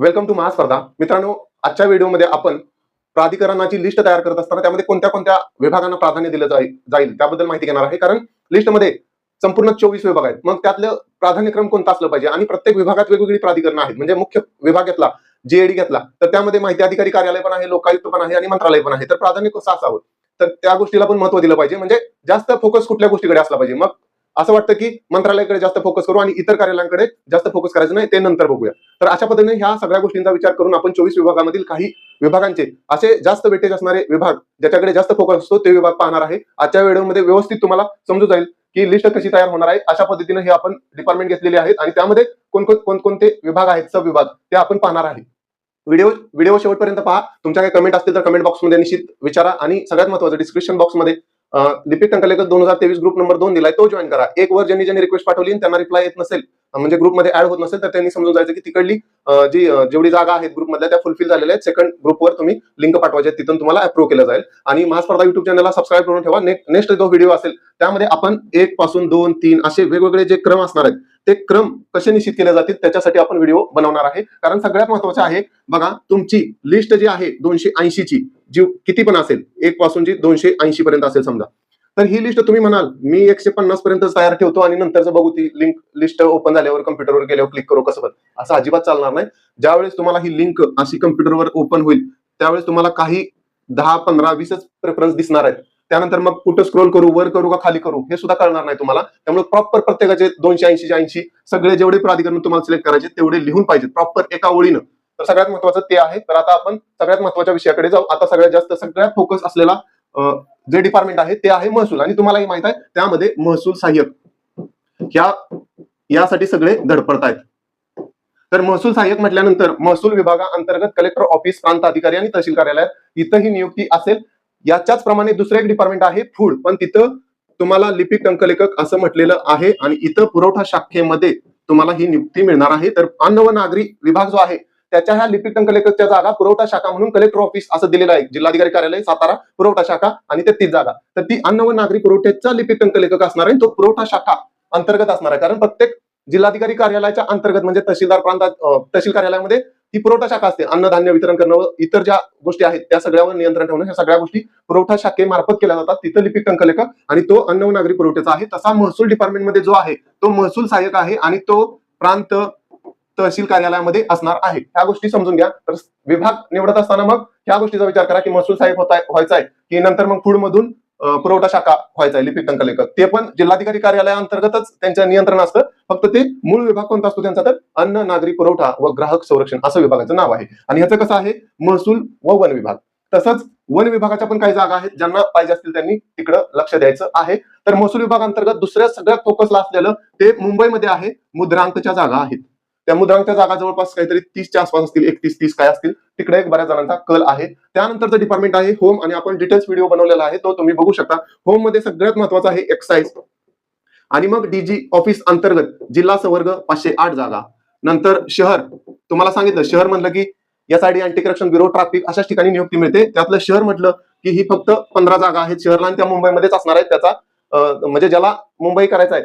Welcome to महास्पर्धा मित्रांनो आजच्या व्हिडिओमध्ये आपण प्राधिकरणाची लिस्ट तयार करत असताना त्यामध्ये कोणत्या कोणत्या विभागांना प्राधान्य दिलं जाईल त्याबद्दल माहिती घेणार आहे. कारण लिस्टमध्ये संपूर्ण चोवीस विभाग आहेत. मग त्यातलं प्राधान्यक्रम कोणता असलं पाहिजे? आणि प्रत्येक विभागात वेगवेगळी प्राधिकरण आहेत. म्हणजे मुख्य विभाग घेतला जेएडी घेतला तर त्यामध्ये माहिती अधिकारी कार्यालय पण आहे लोकायुक्त पण आहे आणि मंत्रालय पण आहे. तर प्राधान्य कसं असावं? तर त्या गोष्टीला पण महत्त्व दिलं पाहिजे. म्हणजे जास्त फोकस कुठल्या गोष्टीकडे असला पाहिजे? मग असं वाटतं की मंत्रालयाकडे जास्त फोकस करू आणि इतर कार्यालयांकडे जास्त फोकस करायचं नाही ते नंतर बघूया. तर अशा पद्धतीने ह्या सगळ्या गोष्टींचा विचार करून आपण चोवीस विभागामधील काही विभागांचे असे जास्त वेटेज असणारे विभाग ज्याच्याकडे जास्त फोकस असतो ते विभाग पाहणार आहे. आजच्या व्हिडिओमध्ये व्यवस्थित तुम्हाला समजू जाईल की लिस्ट कशी तयार होणार आहे. अशा पद्धतीने हे आपण डिपार्टमेंट घेतलेले आहेत आणि त्यामध्ये कोण कोणकोणते विभाग आहेत सब विभाग ते आपण पाहणार आहे. व्हिडिओ व्हिडिओ शेवटपर्यंत पहा. तुमच्या काही कमेंट असतील तर कमेंट बॉक्समध्ये निश्चित विचारा आणि सगळ्यात महत्वाचं डिस्क्रिप्शन बॉक्समध्ये लिपिक टंकलेकर दोन हजार तेवीस ग्रुप नंबर दोन दिलाय तो जॉईन करा. एक वर ज्यांनी ज्यांनी रिक्वेस्ट पाठवली त्यांना रिप्लाय येत नसेल म्हणजे ग्रुपमध्ये ऍड होत नसेल तर त्यांनी समजून जायचं की तिकडली जी जेवढी जागा आहेत ग्रुपमधल्या त्या फुलफिल झालेल्या आहेत. सेकंड ग्रुपवर तुम्ही लिंक पाठवायचे तिथून तुम्हाला अप्रूव्ह केलं जाईल. आणि महास्पर्धा युट्यूब चॅनलला सबस्क्राईब करून ठेवा. नेक्स्ट जो व्हिडिओ असेल त्यामध्ये आपण एक पासून दोन तीन असे वेगवेगळे जे क्रम असणार आहेत ते क्रम कसे निश्चित केले जातील त्याच्यासाठी आपण व्हिडिओ बनवणार आहे. कारण सगळ्यात महत्वाचं आहे बघा तुमची लिस्ट जी आहे दोनशे ऐंशी ची जी किती पण असेल एक पासून जी दोनशे ऐंशी पर्यंत असेल समजा. तर ही लिस्ट तुम्ही म्हणाल मी एकशे पन्नास पर्यंत तयार ठेवतो आणि नंतरच बघू ती लिंक लिस्ट ओपन झाल्यावर कम्प्युटरवर गेल्यावर क्लिक करू कसं पण असं अजिबात चालणार नाही. ज्यावेळेस तुम्हाला ही लिंक अशी कम्प्युटरवर ओपन होईल त्यावेळेस तुम्हाला काही दहा पंधरा वीसच प्रेफरन्स दिसणार आहेत. त्यानंतर मग कुठं स्क्रोल करू वर करू का खाली करू हे सुद्धा कळणार नाही तुम्हाला. त्यामुळे प्रॉपर प्रत्येकाचे दोनशे ऐंशी ऐंशी सगळे जेवढे प्राधिकरण तुम्हाला सिलेक्ट करायचे तेवढे लिहून पाहिजेत प्रॉपर एका ओळीनं. तर सगळ्यात महत्वाचं ते आहे. तर आता आपण सगळ्यात महत्त्वाच्या विषयाकडे जाऊ. आता सगळ्यात जास्त सगळ्यात फोकस असलेला जे डिपार्टमेंट आहे ते आहे महसूल. आणि तुम्हाला हे माहीत आहे त्यामध्ये महसूल सहाय्यक. ह्या यासाठी सगळे धडपडत आहेत. तर महसूल सहाय्यक म्हटल्यानंतर महसूल विभागाअंतर्गत कलेक्टर ऑफिस प्रांत अधिकारी आणि तहसील कार्यालयात इथं ही नियुक्ती असेल. याच्याच प्रमाणे दुसरं एक डिपार्टमेंट आहे फूड पण तिथं तुम्हाला लिपिक अंकलेखक असं म्हटलेलं आहे आणि इथं पुरवठा शाखेमध्ये तुम्हाला ही नियुक्ती मिळणार आहे. तर अन्न व नागरी विभाग जो आहे त्याच्या ह्या लिपिक अंकलेखकच्या जागा पुरवठा शाखा म्हणून कलेक्टर ऑफिस असं दिलेलं आहे. जिल्हाधिकारी कार्यालय सातारा पुरवठा शाखा आणि ते तीच जागा. तर ती अन्न व नागरी पुरवठ्याचा लिपिक अंकलेखक असणार आहे तो पुरवठा शाखा अंतर्गत असणार आहे. कारण प्रत्येक जिल्हाधिकारी कार्यालयाच्या अंतर्गत म्हणजे तहसीलदार प्रांतात तहसील कार्यालयामध्ये ती पुरवठा शाखा असते. अन्नधान्य वितरण करणं व इतर ज्या गोष्टी आहेत त्या सगळ्यावर नियंत्रण ठेवणं ह्या सगळ्या गोष्टी पुरवठा शाखेमार्फत केल्या जातात. तिथं लिपिक टंकलेखक आणि तो अन्न व नागरी पुरवठ्याचा आहे. तसा महसूल डिपार्टमेंटमध्ये जो आहे तो महसूल सहाय्यक आहे आणि तो प्रांत तहसील कार्यालयामध्ये असणार आहे. ह्या गोष्टी समजून घ्या. तर विभाग निवडत असताना मग ह्या गोष्टीचा विचार करा की महसूल सहाय्यक होता व्हायचा आहे की नंतर मग फूड मधून पुरवठा शाखा व्हायचा आहे लिपिक टंकलेखक. ते पण जिल्हाधिकारी कार्यालयाअंतर्गतच त्यांच्या नियंत्रण असतं. फक्त ते मूळ विभाग कोणता असतो त्यांचा तर अन्न नागरी पुरवठा व ग्राहक संरक्षण असं विभागाचं नाव आहे. आणि ह्याचं कसं आहे? महसूल व वन विभाग. तसंच वन विभागाच्या पण काही जागा आहेत ज्यांना पाहिजे असतील त्यांनी तिकडं लक्ष द्यायचं आहे. तर महसूल विभाग अंतर्गत दुसऱ्या सगळ्यात फोकसला असलेलं ते मुंबईमध्ये आहे मुद्रांकच्या जागा आहेत. त्या मुद्रांकच्या जागा जवळपास काहीतरी तीसच्या आसपास असतील एकतीस तीस काय असतील तिकडे एक बऱ्याच जणांचा कल आहे. त्यानंतरचं डिपार्टमेंट आहे होम आणि आपण डिटेल्स व्हिडिओ बनवलेला आहे तो तुम्ही बघू शकता. होममध्ये सगळ्यात महत्वाचं आहे एक्साईज आणि मग डीजी ऑफिस अंतर्गत जिल्हा संवर्ग पाचशे आठ जागा. नंतर शहर. तुम्हाला सांगितलं शहर म्हणलं की यासाठी अँटी करप्शन ब्युरो ट्रॅफिक अशाच ठिकाणी नियुक्ती मिळते. त्यातलं शहर म्हटलं की ही फक्त पंधरा जागा आहेत शहरला आणि त्या मुंबईमध्येच असणार आहेत. त्याचा म्हणजे ज्याला मुंबई करायचा आहे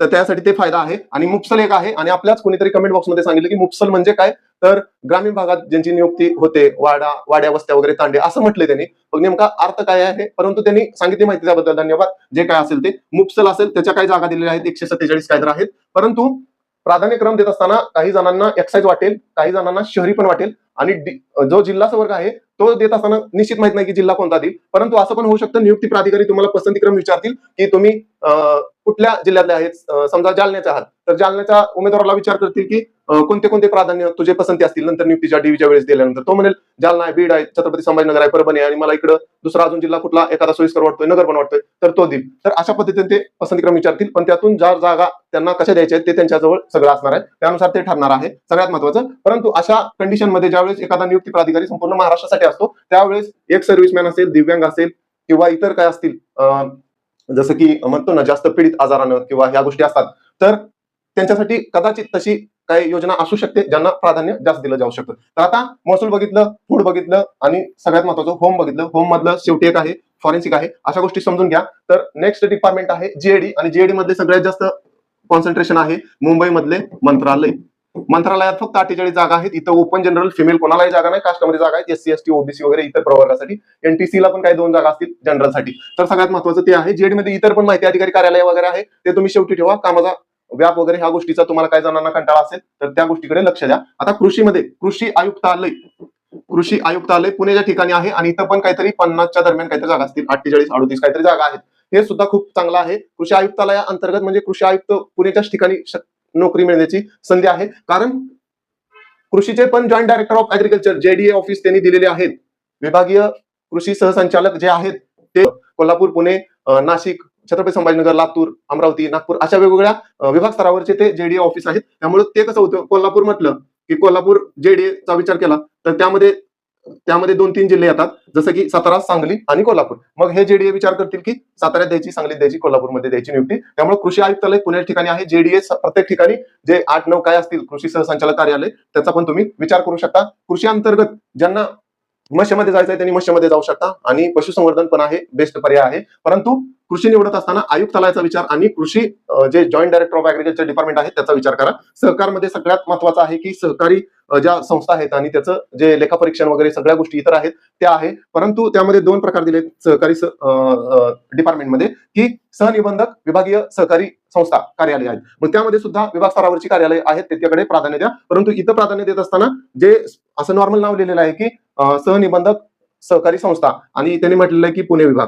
तर त्यासाठी ते फायदा आहे. आणि मुप्सल एक आहे. आणि आपल्याच कोणीतरी कमेंट बॉक्समध्ये सांगितलं की मुप्सल म्हणजे काय? तर ग्रामीण भागात ज्यांची नियुक्ती होते वाडा वाड्या वस्त्या वगैरे तांडे असं म्हटले त्यांनी. मग नेमका अर्थ काय आहे? परंतु त्यांनी सांगितली माहिती त्याबद्दल. धन्यवाद. जे काय असेल ते. मुप्सल असेल त्याच्या काही जागा दिलेल्या आहेत. एकशे सत्तेचाळीस काय आहेत. परंतु प्राधान्यक्रम देत असताना काही जणांना एक्साईज वाटेल काही जणांना शहरी पण वाटेल. आणि जो जिल्हा वर्ग आहे तो देत असताना निश्चित माहीत नाही की जिल्हा कोणता देईल. परंतु असं पण होऊ शकतं. नियुक्ती प्राधिकारी तुम्हाला पसंतीक्रम विचारतील की तुम्ही कुठल्या जिल्ह्यातले आहेत? समजा जालन्याचे आहात. तर जालन्याच्या उमेदवाराला विचार करतील की कोणते कोणते प्राधान्य तुझे पसंती असतील? नंतर नियुक्तीच्या डीव्हीच्या वेळेस दिल्यानंतर. तो म्हणेल जालना आहे बीड आहे छत्रपती संभाजीनगर आहे परभणी आणि मला इकडं दुसरा अजून जिल्हा कुठला एखादा सोयीस्कर वाटतोय नगर पण वाटतोय तर तो देईल. तर अशा पद्धतीने ते पसंतीक्रम विचारतील पण त्यातून ज्या जागा त्यांना कशा द्यायच्या आहेत ते त्यांच्याजवळ सगळं असणार आहे. त्यानुसार ते ठरणार आहे. सगळ्यात महत्वाचं परंतु अशा कंडिशनमध्ये ज्यावेळेस एखादा नियुक्ती प्राधिकारी संपूर्ण महाराष्ट्रासाठी असतो त्यावेळेस एक सर्व्हिसमॅन असेल दिव्यांग असेल किंवा इतर काय असतील अं, जसं की म्हणतो ना जास्त पीडित आजारानं किंवा ह्या गोष्टी असतात तर त्यांच्यासाठी कदाचित तशी काही योजना असू शकते ज्यांना प्राधान्य जास्त दिलं जाऊ शकतं. तर आता महसूल बघितलं फूड बघितलं आणि सगळ्यात महत्वाचं होम बघितलं. होम मधलं शेवटी एक आहे फॉरेन्सिक आहे. अशा गोष्टी समजून घ्या. तर नेक्स्ट डिपार्टमेंट आहे जीएडी आणि जीएडी मधले सगळ्यात जास्त कॉन्सन्ट्रेशन आहे मुंबई मधले मंत्रालय. मंत्रालयात फक्त अठ्ठेचाळीस जागा आहेत. इथं ओपन जनरल फिमेल कोणालाही जागा नाही कास्टमध्ये जागा आहेत. एससी एसटी ओबीसी वगैरे इतर प्रवर्गासाठी. एनटीसी ला पण काही दोन जागा असतील जनरलसाठी तर सगळ्यात महत्वाचं ते आहे जेडमध्ये इतर पण माहिती अधिकारी कार्यालय वगैरे आहे ते तुम्ही शेवटी ठेवा. कामाचा व्याप वगैरे ह्या गोष्टीचा तुम्हाला काही जणांना कंटाळा असेल तर त्या गोष्टीकडे लक्ष द्या. आता कृषीमध्ये कृषी आयुक्तालय कृषी आयुक्तालय पुण्याच्या ठिकाणी आहे आणि इथं पण काहीतरी पन्नासच्या दरम्यान काहीतरी जागा असतील. अठ्ठेचाळीस अडतीस काहीतरी जागा आहेत. हे सुद्धा खूप चांगलं आहे. कृषी आयुक्तालया अंतर्गत म्हणजे कृषी आयुक्त पुण्याच्याच ठिकाणी नोकरी मिळण्याची संधी आहे. कारण कृषीचे पण joint director of agriculture JDA office त्यांनी दिलेले आहेत. विभागीय कृषी सहसंचालक जे आहेत ते कोल्हापूर पुणे नाशिक छत्रपती संभाजीनगर लातूर अमरावती नागपूर अशा वेगवेगळ्या विभाग स्तरावरचे ते जेडीए ऑफिस आहेत. त्यामुळे ते कसं होतं? कोल्हापूर म्हटलं की कोल्हापूर जेडीए चा विचार केला तर त्यामध्ये त्यामध्ये दोन तीन जिल्हे येतात. जसं की सातारा सांगली आणि कोल्हापूर. मग हे जेडीए विचार करतील की साताऱ्यात द्यायची सांगलीत द्यायची कोल्हापूरमध्ये द्यायची नियुक्ती. त्यामुळे कृषी आयुक्तालय पुणे ठिकाणी आहे. जेडीए प्रत्येक ठिकाणी जे आठ नऊ काय असतील कृषी सहसंचालक कार्यालय त्याचा पण तुम्ही विचार करू शकता. कृषी अंतर्गत ज्यांना मत्स्यमध्ये जायचं आहे त्यांनी मत्स्यमध्ये जाऊ शकता. आणि पशुसंवर्धन पण आहे बेस्ट पर्याय आहे. परंतु कृषी निवडत असताना आयुक्तालयाचा विचार आणि कृषी जे joint director of agriculture department आहे त्याचा विचार करा. सहकारमध्ये सगळ्यात महत्वाचं आहे की सहकारी ज्या संस्था आहेत आणि त्याचं जे लेखापरीक्षण वगैरे सगळ्या गोष्टी इतर आहेत त्या आहे. परंतु त्यामध्ये दोन प्रकार दिले सहकारी डिपार्टमेंटमध्ये की सहनिबंधक विभागीय सहकारी संस्था कार्यालय आहेत. मग त्यामध्ये सुद्धा विभाग स्तरावरची कार्यालय आहेत त्याच्याकडे प्राधान्य द्या. परंतु इथं प्राधान्य देत असताना जे असं नॉर्मल नाव लिहिलेलं आहे की सहनिबंधक सहकारी संस्था आणि त्यांनी म्हटलेलं आहे की पुणे विभाग.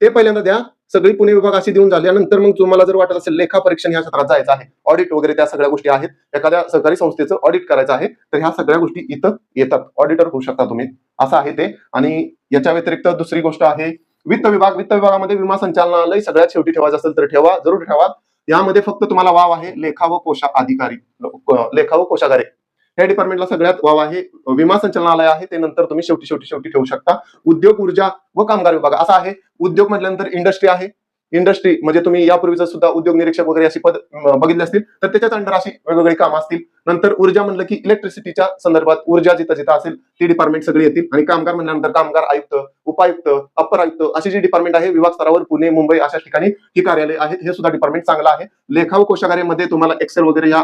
ते पहिल्यांदा द्या सगळी पुणे विभाग अशी देऊन झाल्यानंतर मग तुम्हाला जर वाटत असेल लेखा परीक्षण ह्या क्षेत्रात जायचं आहे ऑडिट वगैरे त्या सगळ्या गोष्टी आहेत एखाद्या सहकारी संस्थेचं ऑडिट करायचं आहे तर ह्या सगळ्या गोष्टी इथं येतात. ऑडिटर होऊ शकता तुम्ही. असं आहे ते. आणि याच्या व्यतिरिक्त दुसरी गोष्ट आहे वित्त विभाग. वित्त विभागामध्ये विमा संचालनालय सगळ्यात शेवटी ठेवायचं असेल तर ठेवा जरूर ठेवा. यामध्ये फक्त तुम्हाला वाव आहे लेखा व कोशा अधिकारी लेखा व कोशागारे या डिपार्टमेंटला सगळ्यात वाव आहे. विमा संचालनालय आहे. ते नंतर तुम्ही शेवटी शेवटी शेवटी ठेवू शकता. उद्योग ऊर्जा व कामगार विभाग असा आहे. उद्योग म्हटल्यानंतर इंडस्ट्री आहे. इंडस्ट्री म्हणजे तुम्ही यापूर्वीच सुद्धा उद्योग निरीक्षक वगैरे अशी पद बघितले बघितली असतील. तर त्याच्याच अंडर अशी वेगवेगळी कामं असतील. नंतर ऊर्जा म्हणलं की इलेक्ट्रिसिटीच्या संदर्भात ऊर्जा जिथं जिथं असेल ती डिपार्टमेंट सगळी येतील. आणि कामगार म्हणल्यानंतर कामगार आयुक्त उपायुक्त अप्पर आयुक्त अशी जी डिपार्टमेंट आहे विभाग स्तरावर पुणे मुंबई अशा ठिकाणी ही कार्यालय आहेत हे सुद्धा डिपार्टमेंट चांगलं आहे. लेखा व कोशागारेमध्ये तुम्हाला एक्सेल वगैरे या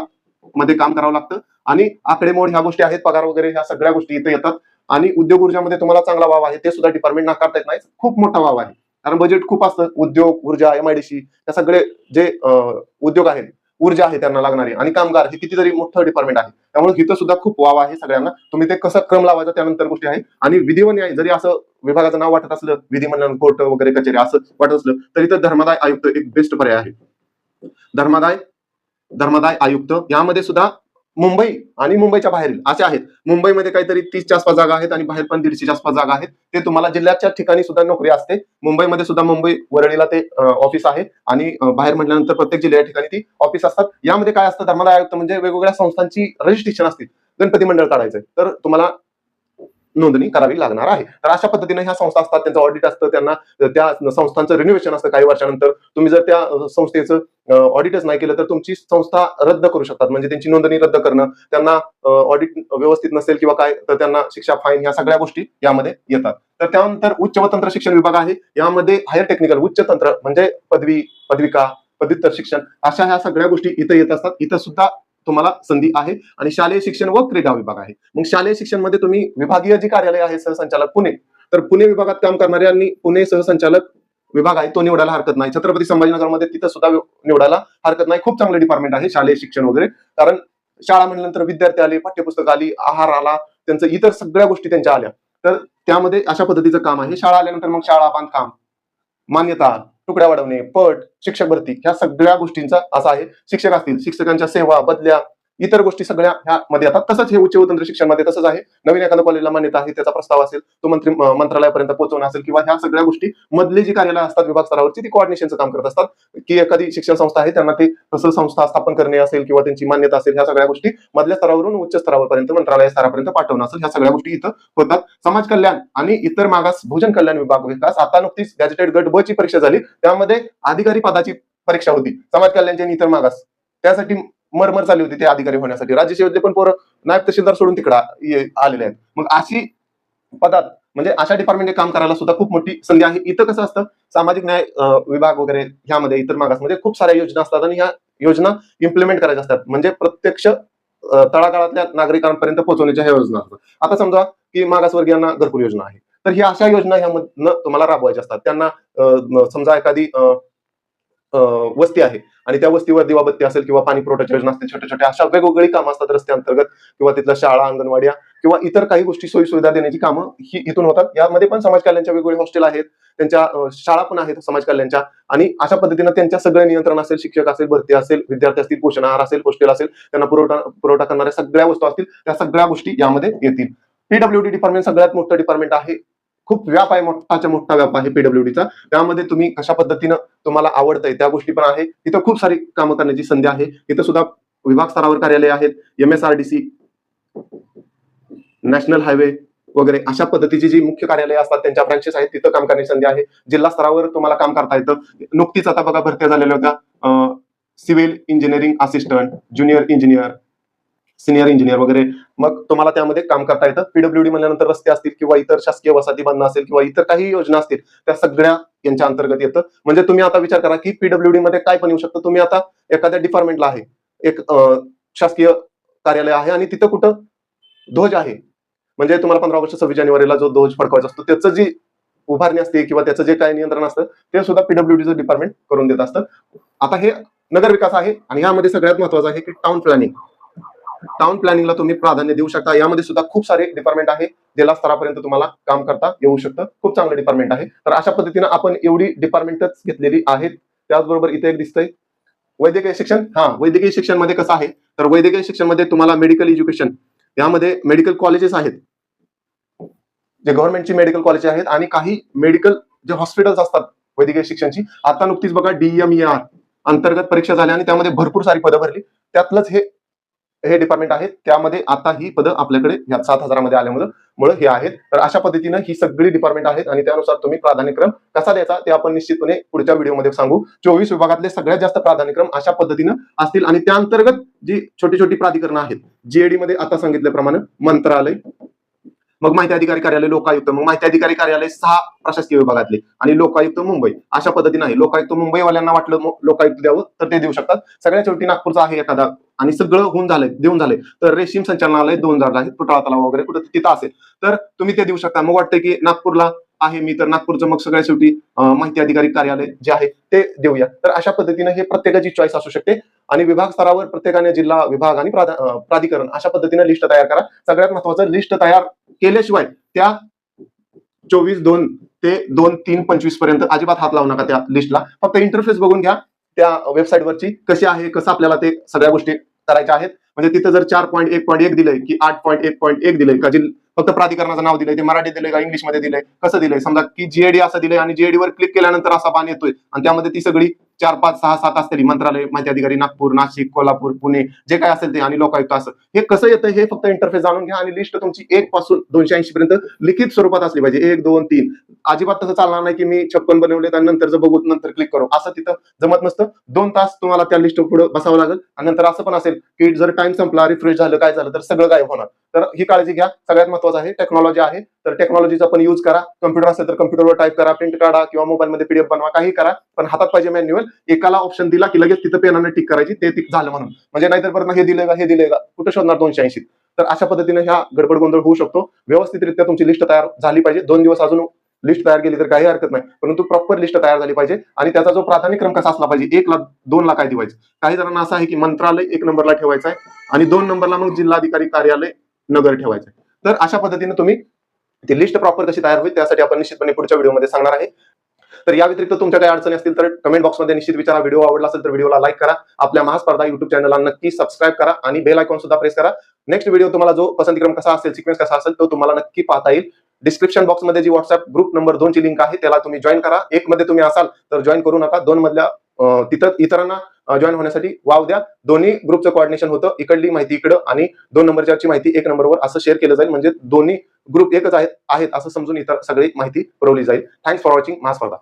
मध्ये काम करावं लागतं. आणि आकडेमोड ह्या गोष्टी आहेत पगार वगैरे ह्या सगळ्या गोष्टी इथे येतात. आणि उद्योग ऊर्जामध्ये तुम्हाला चांगला वाव आहे ते सुद्धा डिपार्टमेंट नाकारता येत नाही. खूप मोठा वाव आहे. कारण बजेट खूप असतं. उद्योग ऊर्जा एमआयडीसी या सगळे जे उद्योग आहेत ऊर्जा आहे त्यांना लागणारी. आणि कामगार हे कितीतरी मोठं डिपार्टमेंट आहे. त्यामुळे इथं सुद्धा खूप वाव आहे सगळ्यांना. तुम्ही ते कसं क्रम लावायचा त्यानंतर गोष्टी आहे आणि विधी व न्याय जरी असं विभागाचं नाव वाटत असलं विधिमंडळ कोर्ट वगैरे कचेरी असं वाटत असलं तरी तर धर्मादाय आयुक्त एक बेस्ट पर्याय आहे. धर्मादाय धर्मदाय आयुक्त यामध्ये सुद्धा मुंबई आणि मुंबईच्या बाहेरील असे आहेत. मुंबईमध्ये काहीतरी तीसच्या आसपास जागा आहेत आणि बाहेर पण दीडशेच्या आसपास जागा आहेत. ते तुम्हाला जिल्ह्याच्या ठिकाणी सुद्धा नोकरी असते. मुंबईमध्ये सुद्धा मुंबई वरळीला ते ऑफिस आहे आणि बाहेर म्हटल्यानंतर प्रत्येक जिल्ह्या ठिकाणी ती ऑफिस असतात. यामध्ये काय असतं? धर्मदाय आयुक्त म्हणजे वेगवेगळ्या संस्थांची रजिस्ट्रेशन असतील गणपती मंडळ काढायचंय. तर तुम्हाला नोंदणी करावी लागणार आहे. तर अशा पद्धतीने ह्या संस्था असतात त्यांचं ऑडिट असतं त्यांना त्या संस्थांचं रिन्युएशन असतं काही वर्षानंतर. तुम्ही जर त्या संस्थेचं ऑडिटच नाही केलं तर तुमची संस्था रद्द करू शकतात. म्हणजे त्यांची नोंदणी रद्द करणं त्यांना ऑडिट व्यवस्थित नसेल किंवा काय तर त्यांना शिक्षा फाईन ह्या सगळ्या गोष्टी यामध्ये येतात. तर त्यानंतर उच्च व तंत्र शिक्षण विभाग आहे. यामध्ये हायर टेक्निकल उच्च तंत्र म्हणजे पदवी पदविका पदव्युत्तर शिक्षण अशा ह्या सगळ्या गोष्टी इथं येत असतात. इथं सुद्धा तुम्हाला संधी आहे आणि शालेय शिक्षण व क्रीडा विभाग आहे. मग शालेय शिक्षणमध्ये तुम्ही विभागीय जी कार्यालय आहे सहसंचालक पुणे तर पुणे विभागात काम करणाऱ्यांनी पुणे सहसंचालक विभाग आहे तो निवडायला हरकत नाही. छत्रपती संभाजीनगरमध्ये तिथं सुद्धा निवडायला हरकत नाही. खूप चांगलं डिपार्टमेंट आहे शालेय शिक्षण वगैरे. कारण शाळा म्हटल्यानंतर विद्यार्थी आले पाठ्यपुस्तक आली आहार आला त्यांचं इतर सगळ्या गोष्टी त्यांच्या आल्या. तर त्यामध्ये अशा पद्धतीचं काम आहे. शाळा आल्यानंतर मग शाळा बांधकाम मान्यता तुकड्या वाढवणे पट शिक्षक भरती ह्या सगळ्या गोष्टींचा असा आहे. शिक्षक असतील शिक्षकांच्या सेवा बदल्या इतर गोष्टी सगळ्या ह्या मध्ये येतात तसंच हे उच्च व तंत्र शिक्षणमध्ये तसंच आहे. नवीन एखाद्या कॉलेजला मान्यता आहे त्याचा प्रस्ताव असेल तो मंत्री मंत्रालयापर्यंत पोहोचवणं असेल किंवा ह्या सगळ्या गोष्टी मधले जी कार्यालय असतात विभाग स्तरावरची ती कॉर्डिनेशनचं काम करत असतात. की एखादी शिक्षण संस्था आहे त्यांना ते तसं संस्था स्थापन करणे असेल किंवा त्यांची मान्यता असेल ह्या सगळ्या गोष्टी मधल्या स्तरावरून उच्च स्तरावरपर्यंत मंत्रालय स्तरापर्यंत पाठवणं असेल ह्या सगळ्या गोष्टी इथं होतात. समाज कल्याण आणि इतर मागास भोजन कल्याण विभाग विकास आता नुकतीच गॅजेटेड गट ब ची परीक्षा झाली. त्यामध्ये अधिकारी पदाची परीक्षा होती. समाज कल्याणचे आणि इतर मागास. त्यासाठी मरमर चालली होती ते अधिकारी होण्यासाठी. राज्य सेवेतले पण पोरं नायब तहसीलदार सोडून तिकडे आलेले आहेत. मग अशी पदात म्हणजे अशा डिपार्टमेंटने काम करायला सुद्धा खूप मोठी संधी आहे. इथं कसं असतं सामाजिक न्याय विभाग वगैरे ह्यामध्ये इतर मागासमध्ये खूप साऱ्या योजना असतात आणि ह्या योजना इम्प्लिमेंट करायच्या असतात. म्हणजे प्रत्यक्ष तळागाळातल्या नागरिकांपर्यंत पोहोचवण्याच्या ह्या योजना असतात. आता समजा की मागासवर्गीयांना घरकुल योजना आहे. तर ह्या अशा योजना ह्यामधनं तुम्हाला राबवायच्या असतात. त्यांना समजा एखादी वस्ती आहे. आणि त्या वस्तीवर दिवाबत्ती असेल किंवा पाणी पुरवठ्याची योजना असते छोट्या छोट्या अशा वेगवेगळी कामं असतात रस्त्यांतर्गत किंवा तिथल्या शाळा अंगणवाड्या किंवा इतर काही गोष्टी सोयी सुविधा देण्याची कामं ही इथून होतात. यामध्ये पण समाज कल्याणच्या वेगवेगळे हॉस्टेल आहेत त्यांच्या शाळा पण आहेत समाज कल्याणच्या आणि अशा पद्धतीनं त्यांच्या सगळं नियंत्रण असेल शिक्षक असेल भरती असेल विद्यार्थी असतील पोषण आहार असेल हॉस्टेल असेल त्यांना पुरवठा पुरवठा करणाऱ्या सगळ्या वस्तू असतील त्या सगळ्या गोष्टी यामध्ये येतील. पीडब्ल्यूडी डिपार्टमेंट सगळ्यात मोठं डिपार्टमेंट आहे. खूप व्याप आहे मोठाच्या मोठा व्याप आहे पीडब्ल्यूडीचा. त्यामध्ये तुम्ही कशा पद्धतीनं तुम्हाला आवडतंय त्या गोष्टी पण आहे. तिथं खूप सारी कामं करण्याची संधी आहे. इथं सुद्धा विभाग स्तरावर कार्यालय आहेत. M S R D C national highway वगैरे अशा पद्धतीची जी मुख्य कार्यालय असतात त्यांच्या ब्रांचेस आहेत तिथं काम करण्याची संधी आहे. जिल्हा स्तरावर तुम्हाला काम करता येतं. नुकतीच आता बघा भरत्या झालेल्या होत्या civil engineering assistant junior engineer senior engineer वगैरे. मग तुम्हाला त्यामध्ये काम करता येतं. पीडब्ल्यूडी म्हणल्यानंतर रस्ते असतील किंवा इतर शासकीय वसाहती बांधणं असेल किंवा इतर काही योजना असतील त्या सगळ्या यांच्या अंतर्गत येतं. म्हणजे तुम्ही आता विचार करा की पीडब्ल्यूडी मध्ये काय पण येऊ शकतं. तुम्ही आता एखाद्या डिपार्टमेंटला आहे. एक शासकीय कार्यालय आहे आणि तिथं कुठं ध्वज आहे. म्हणजे तुम्हाला पंधरा ऑगस्ट सव्वीस जानेवारीला जो ध्वज फडकवायचा असतो त्याचं जी उभारणी असते किंवा त्याचं जे काय नियंत्रण असतं ते सुद्धा पीडब्ल्यूडीचं डिपार्टमेंट करून देत असतं. आता हे नगर विकास आहे आणि यामध्ये सगळ्यात महत्वाचं आहे की टाउन प्लॅनिंग टाउन प्लॅनिंगला तुम्ही प्राधान्य देऊ शकता. यामध्ये सुद्धा खूप सारे डिपार्टमेंट आहे जिल्हा स्तरापर्यंत तुम्हाला काम करता येऊ शकतं. खूप चांगलं डिपार्टमेंट आहे. तर अशा पद्धतीनं आपण एवढी डिपार्टमेंटच घेतलेली आहेत. त्याचबरोबर इथे एक दिसतंय. वैद्यकीय शिक्षण? हा वैद्यकीय शिक्षणमध्ये कसं आहे? तर वैद्यकीय शिक्षणमध्ये तुम्हाला मेडिकल एज्युकेशन यामध्ये मेडिकल कॉलेजेस आहेत. जे गव्हर्नमेंटची मेडिकल कॉलेज आहेत आणि काही मेडिकल जे हॉस्पिटल्स असतात वैद्यकीय शिक्षणची. आता नुकतीच बघा डीएमईआर अंतर्गत परीक्षा झाल्या आणि त्यामध्ये भरपूर सारी पदं भरली. त्यातलंच हे हे डिपार्टमेंट आहेत. त्यामध्ये आता ही पदं आपल्याकडे या सात हजारामध्ये आल्यामुळे हे आहेत. तर अशा पद्धतीनं ही सगळी डिपार्टमेंट आहेत आणि त्यानुसार तुम्ही प्राधान्यक्रम कसा द्यायचा ते आपण निश्चितपणे पुढच्या व्हिडिओमध्ये सांगू. चोवीस विभागातले सगळ्यात जास्त प्राधान्यक्रम अशा पद्धतीनं असतील आणि त्या अंतर्गत जी छोटी छोटी प्राधिकरणं आहेत जीएडी मध्ये आता सांगितल्याप्रमाणे मंत्रालय मग माहिती अधिकारी कार्यालय लोकायुक्त मग माहिती अधिकारी कार्यालय सहा प्रशासकीय विभागातले आणि लोकायुक्त मुंबई. अशा पद्धतीने आहे. लोकायुक्त मुंबईवाल्यांना वाटलं लोकायुक्त द्यावं तर ते देऊ शकतात. सगळ्यात शेवटी नागपूरचा आहे एखादा आणि सगळं होऊन झालंय देऊन झालंय. तर रेशीम संचालनालय दोन जागा आहेत. पुतळा तलाव वगैरे कुठं तिथं असेल. तर तुम्ही ते देऊ शकता. मग वाटतं की नागपूरला आहे. मी तर नागपूरचं मग सगळ्या शेवटी माहिती अधिकारी कार्यालय जे आहे ते देऊया. तर अशा पद्धतीने हे प्रत्येकाची चॉईस असू शकते. आणि विभाग स्तरावर प्रत्येकाने जिल्हा विभाग आणि प्राधिकरण अशा पद्धतीने लिस्ट तयार करा. सगळ्यात महत्वाचं लिस्ट तयार केल्याशिवाय त्या चोवीस दोन ते दोन तीन पंचवीसपर्यंत अजिबात हात लावू नका त्या लिस्टला फक्त इंटरफेस बघून घ्या. त्या वेबसाईट वरची कशी आहे कसं आपल्याला ते सगळ्या गोष्टी करायच्या आहेत. म्हणजे तिथं जर चार पॉईंट एक पॉईंट एक दिलंय की आठ पॉईंट एक पॉईंट एक दिलंय का जिल्हा फक्त प्राधिकरणाचं नाव दिलंय ते मराठी दिलंय का इंग्लिशमध्ये दिलंय? कसं दिलंय? समजा की जीएडी असं दिलंय आणि जीएडी वर क्लिक केल्यानंतर असा बाण येतोय. आणि त्यामध्ये ती सगळी चार पाच सहा सात असतील मंत्रालय माहिती अधिकारी नागपूर नाशिक कोल्हापूर पुणे जे काय असेल ते आणि लोकायुक्त असं. हे कसं येतं हे फक्त इंटरफेस जाणून घ्या आणि लिस्ट तुमची एक पासून दोनशे ऐंशी पर्यंत लिखित स्वरूपात असली पाहिजे. एक दोन तीन. अजिबात तसं चालणार नाही की मी छप्पन बनवले आणि नंतर जर बघू नंतर क्लिक करू. असं तिथं जमत नसतं. दोन तास तुम्हाला त्या लिस्ट पुढे बसावं लागेल. आणि नंतर असं पण असेल की जर टाइम संपला रिफ्रेश झालं काय झालं तर सगळं गायब होणार. तर ही काळजी घ्या. सगळ्यात महत्वाचं आहे टेक्नॉलॉजी आहे. तर टेक्नॉलॉजीचा पण यूज करा. कम्प्युटर असेल तर कम्प्युटरवर टाईप करा प्रिंट काढा किंवा मोबाईलमध्ये पीडीएफ बनवा काही करा. पण हातात पाहिजे मॅन्युअल एकाला ऑप्शन दिला की लगेच तिथं पेनाने टिक करायची ते टिक झालं म्हणून. म्हणजे नाहीतर परत हे दिले का हे दिले का? कुठं शोधणार दोनशे ऐंशी तर अशा पद्धतीने ह्या गडबड गोंधळ होऊ शकतो. व्यवस्थितरित्या तुमची लिस्ट तयार झाली पाहिजे. दोन दिवस अजून लिस्ट तयार केली तर काही हरकत नाही. परंतु प्रॉपर लिस्ट तयार झाली पाहिजे. आणि त्याचा जो प्राधान्यक्रम कसा असला पाहिजे एक लाख दोन ला काय दिवायचं काही जणांना असं आहे की मंत्रालय एक नंबरला ठेवायचं आहे आणि दोन नंबरला मग जिल्हाधिकारी कार्यालय नगर ठेवायचं तर अशा पद्धतीने तुम्ही ती लिस्ट प्रॉपर कशी तयार होईल त्यासाठी आपण निश्चितपणे पुढच्या व्हिडिओमध्ये सांगणार आहे. तर या व्यतिरिक्त तुमच्या काही अडचणी असतील तर कमेंट बॉक्समध्ये निश्चित विचारा. व्हिडिओ आवडला असेल तर व्हिडिओला लाईक करा. आपल्या महास्पर्धा युट्यूब चॅनलला नक्की सबस्क्राईब करा आणि बेल आयकॉन सुद्धा प्रेस करा. नेक्स्ट व्हिडिओ तुम्हाला जो पसंतीक्रम कसा असेल सिक्वेन्स कसा असेल तो तुम्हाला नक्की पाहता येईल. डिस्क्रिप्शन बॉक्समध्ये जी व्हॉट्सअप ग्रुप नंबर दोनची लिंक आहे त्याला तुम्ही जॉईन करा. एक मध्ये तुम्ही असाल तर जॉईन करू नका. दोन मधल्या तिथं इतरांना जॉईन होण्यासाठी वाव द्या. दोन्ही ग्रुपचं कोऑर्डिनेशन होतं. इकडली माहिती इकडं आणि दोन नंबरची माहिती एक नंबरवर असं शेअर केलं जाईल. म्हणजे दोन्ही ग्रुप एकच आहेत आहेत असं समजून इतर सगळी माहिती पुरवली जाईल. Thanks for watching महास्पर्धा.